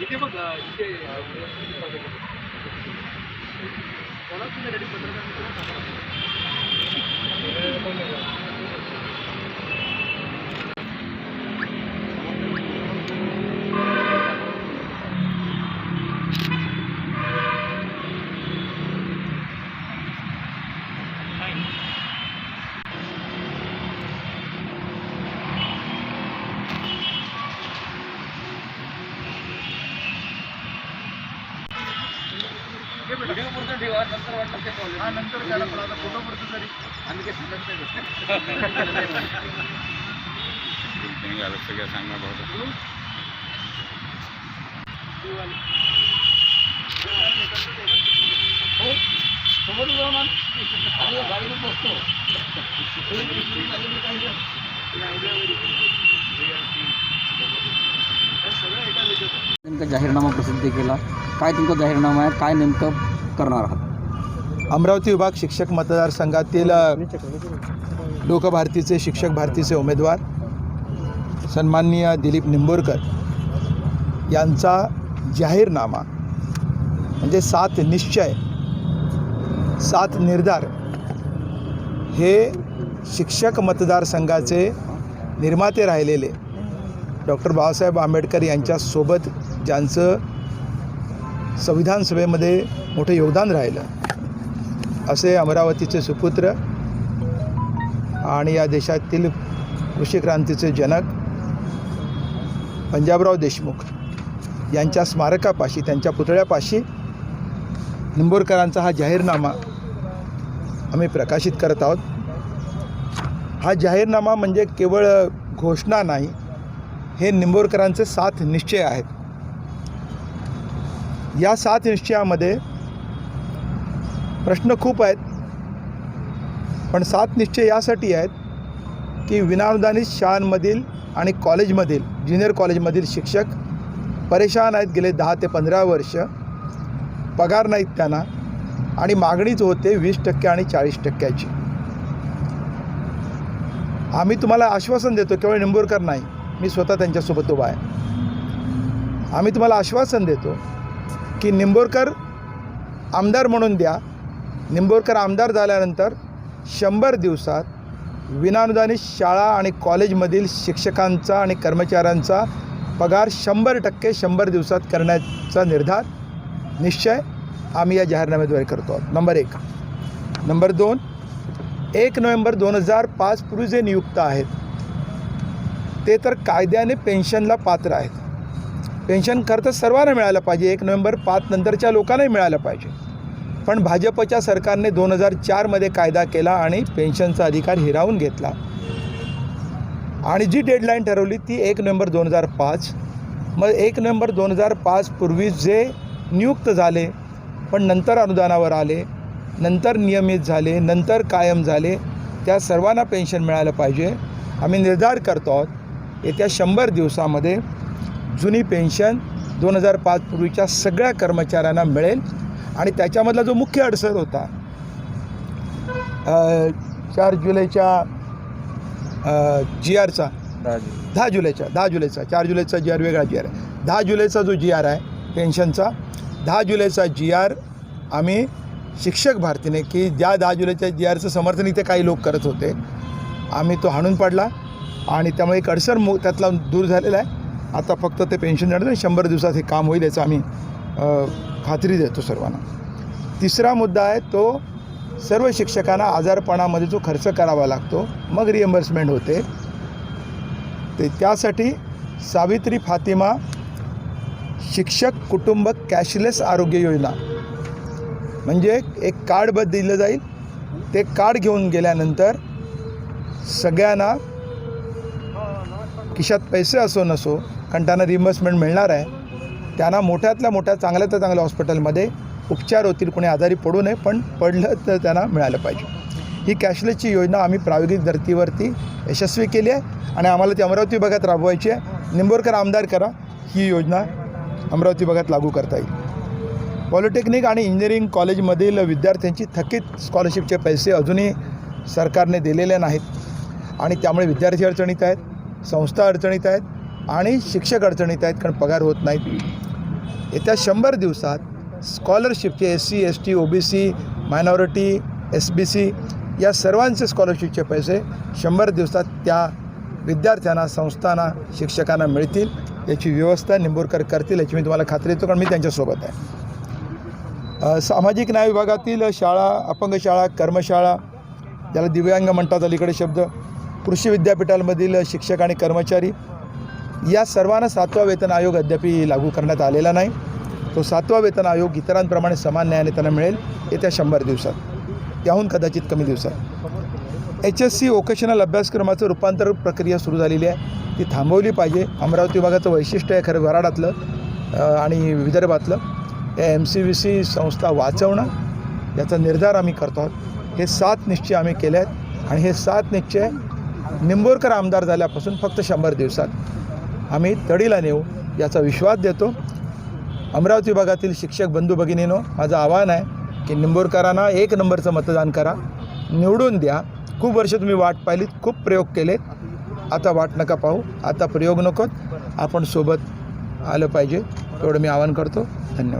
इथे बघ इथे कोणा तुम्ही रेडी व्हिडिओ पुरतं ठेवा नंतर वाटलं ते प्रॉब्लेम हा नंतर त्याला पण आता फोटो पुरतं तरी आम्ही काही सांगत नाही सगळ्या सांगा भाऊ. हो. समोर उभा मान आम्ही गाडीवर बसतो. नेमका जाहीरनामा प्रसिद्ध केला. काय तुमचा जाहीरनामा आहे? काय नेमकं करणार आहात? अमरावती विभाग शिक्षक मतदारसंघातील लोकभारतीचे शिक्षक भारतीचे उमेदवार सन्माननीय दिलीप निंबोरकर यांचा जाहीरनामा म्हणजे सात निश्चय सात निर्धार हे शिक्षक मतदारसंघाचे निर्माते राहिलेले डॉक्टर बाबासाहेब आंबेडकर यांच्यासोबत ज्यांचं संविधान सभेमध्ये मोठं योगदान राहिलं असे अमरावतीचे सुपुत्र आणि या देशातील कृषी क्रांतीचे जनक पंजाबराव देशमुख यांच्या स्मारकापाशी त्यांच्या पुतळ्यापाशी निंबोरकरांचा हा जाहीरनामा आम्ही प्रकाशित करत आहोत. हा जाहीरनामा म्हणजे केवळ घोषणा नाही हे निंबोरकरांचे सात निश्चय आहेत. या सात निश्चयामध्ये प्रश्न खूप आहेत. पण सात निश्चय यासाठी आहेत की विनानुदानित शाळांमधील आणि कॉलेजमधील ज्युनियर कॉलेजमधील शिक्षक परेशान आहेत गेले दहा ते पंधरा वर्ष पगार नाहीत त्यांना आणि मागणीच होते वीस टक्के आणि चाळीस टक्क्याची. आम्ही तुम्हाला आश्वासन देतो केवळ निंबोरकर नाही. मी स्वतः त्यांच्यासोबत उभा आहे. आम्ही तुम्हाला आश्वासन देतो की निंबोरकर आमदार म्हणून द्या. निंबोरकर आमदार झाल्यानंतर शंभर दिवसात विनानुदानित शाळा आणि कॉलेजमधील शिक्षकांचा आणि कर्मचाऱ्यांचा पगार शंभर टक्के शंभर दिवसात करण्याचा निर्धार. निश्चय आम्ही या जाहीरनाम्याद्वारे करतो. आहोत नंबर एक. नंबर दोन. एक नोव्हेंबर दोन हजार पाच पूर्वी जे नियुक्त आहेत ते तर कायद्याने पेन्शनला पात्र आहेत. पेन्शन खरं तर सर्वांना मिळालं पाहिजे. एक नोव्हेंबर पाच नंतरच्या लोकांनाही मिळालं पाहिजे. पण भाजपच्या सरकारने दोन हजार चारमध्ये कायदा केला आणि पेन्शनचा अधिकार हिरावून घेतला. आणि जी डेडलाईन ठरवली ती एक नोव्हेंबर दोन हजार पाच. मग एक नोव्हेंबर दोन हजार पाच पूर्वी जे नियुक्त झाले पण नंतर अनुदानावर आले नंतर नियमित झाले नंतर कायम झाले त्या सर्वांना पेन्शन मिळालं पाहिजे. आम्ही निर्धार करतो आहोत येत्या शंभर दिवसामध्ये जुनी पेन्शन दोन हजार पाच पूर्वीच्या सगळ्या कर्मचाऱ्यांना मिळेल. आणि त्याच्यामधला जो मुख्य अडसर होता चार जुलैच्या जी आरचा दहा जुलैचा दहा जुलैचा चार जुलैचा जी आर वेगळा जी आर आहे. दहा जुलैचा जो जी आर आहे पेन्शनचा दहा जुलैचा जी आर आम्ही शिक्षक भारतीने की ज्या दहा जुलैच्या जी आरचं समर्थन इथे काही लोक करत होते आम्ही तो हाणून पाडला. आणि त्यामुळे एक अडसर मो त्यातला दूर झालेला आहे. आता फक्त ते पेन्शन देणार नाही शंभर दिवसात हे काम होईल याचं आम्ही खात्री देतो सर्वांना. तिसरा मुद्दा आहे तो सर्व शिक्षकांना आजारपणामध्ये जो खर्च करावा लागतो मग रिएम्बर्समेंट होते. ते त्यासाठी सावित्री फातिमा शिक्षक कुटुंब कॅशलेस आरोग्य योजना. म्हणजे एक कार्ड बद दिलं जाईल. ते कार्ड घेऊन गेल्यानंतर सगळ्यांना खिशात पैसे असो नसो कारण त्यांना रिइम्बर्समेंट मिळणार आहे. त्यांना मोठ्यातल्या मोठ्या चांगल्यातल्या चांगल्या हॉस्पिटलमध्ये उपचार होतील कोणी आजारी पडू नये पण पडलं तर त्यांना मिळालं पाहिजे. ही कॅशलेसची योजना आम्ही प्रायोगिक धर्तीवरती यशस्वी केली आहे आणि आम्हाला ती अमरावती भागात राबवायची आहे. निंबोरकर आमदार करा ही योजना अमरावती भागात लागू करता येईल. पॉलिटेक्निक आणि इंजिनिअरिंग कॉलेजमधील विद्यार्थ्यांची थकीत स्कॉलरशिपचे पैसे अजूनही सरकारने दिलेले नाहीत आणि त्यामुळे विद्यार्थी अडचणीत आहेत. संस्था अडचणीत आहेत आणि शिक्षक अडचणीत आहेत कारण पगार होत नाहीत. येत्या शंभर दिवसात स्कॉलरशिपचे S C S T O B C minority S B C या सर्वांचे स्कॉलरशिपचे पैसे शंभर दिवसात त्या विद्यार्थ्यांना संस्थांना शिक्षकांना मिळतील. याची व्यवस्था निंबोरकर करतील याची मी तुम्हाला खात्री देतो कारण मी त्यांच्यासोबत आहे. सामाजिक न्याय विभागातील शाळा अपंग शाळा कर्मशाळा ज्याला दिव्यांग म्हणतात अलीकडे शब्द कृषी विद्यापीठांमधील शिक्षक आणि कर्मचारी या सर्वांना सातवा वेतन आयोग अद्यापही लागू करण्यात आलेला नाही. तो सातवा वेतन आयोग इतरांप्रमाणे समान न्यायाने त्यांना मिळेल येत्या शंभर दिवसात. त्याहून कदाचित कमी दिवसात. एच एस सी वोकेशनल अभ्यासक्रमाचं रूपांतर प्रक्रिया सुरू झालेली आहे. ती थांबवली पाहिजे. अमरावती विभागाचं वैशिष्ट्य आहे खरं वराडातलं आणि विदर्भातलं. या एम सी व्ही सी संस्था वाचवणं याचा निर्धार आम्ही करतो आहोत. हे सात निश्चय आम्ही केले आहेत आणि हे सात निश्चय निंबोरकर आमदार झाल्यापासून फक्त शंभर दिवसात. आम्ही तडीला नेऊ याचा विश्वास देतो. अमरावती भागातील शिक्षक बंधू भगिनीनो माझं आव्हान आहे की निंबोरकरांना एक नंबरचं मतदान करा. निवडून द्या. खूप वर्ष तुम्ही वाट पाहिलीत खूप प्रयोग केलेत. आता वाट नका पाहू. आता प्रयोग नकोत. आपण सोबत आलं पाहिजे. एवढं मी आवाहन करतो. धन्यवाद.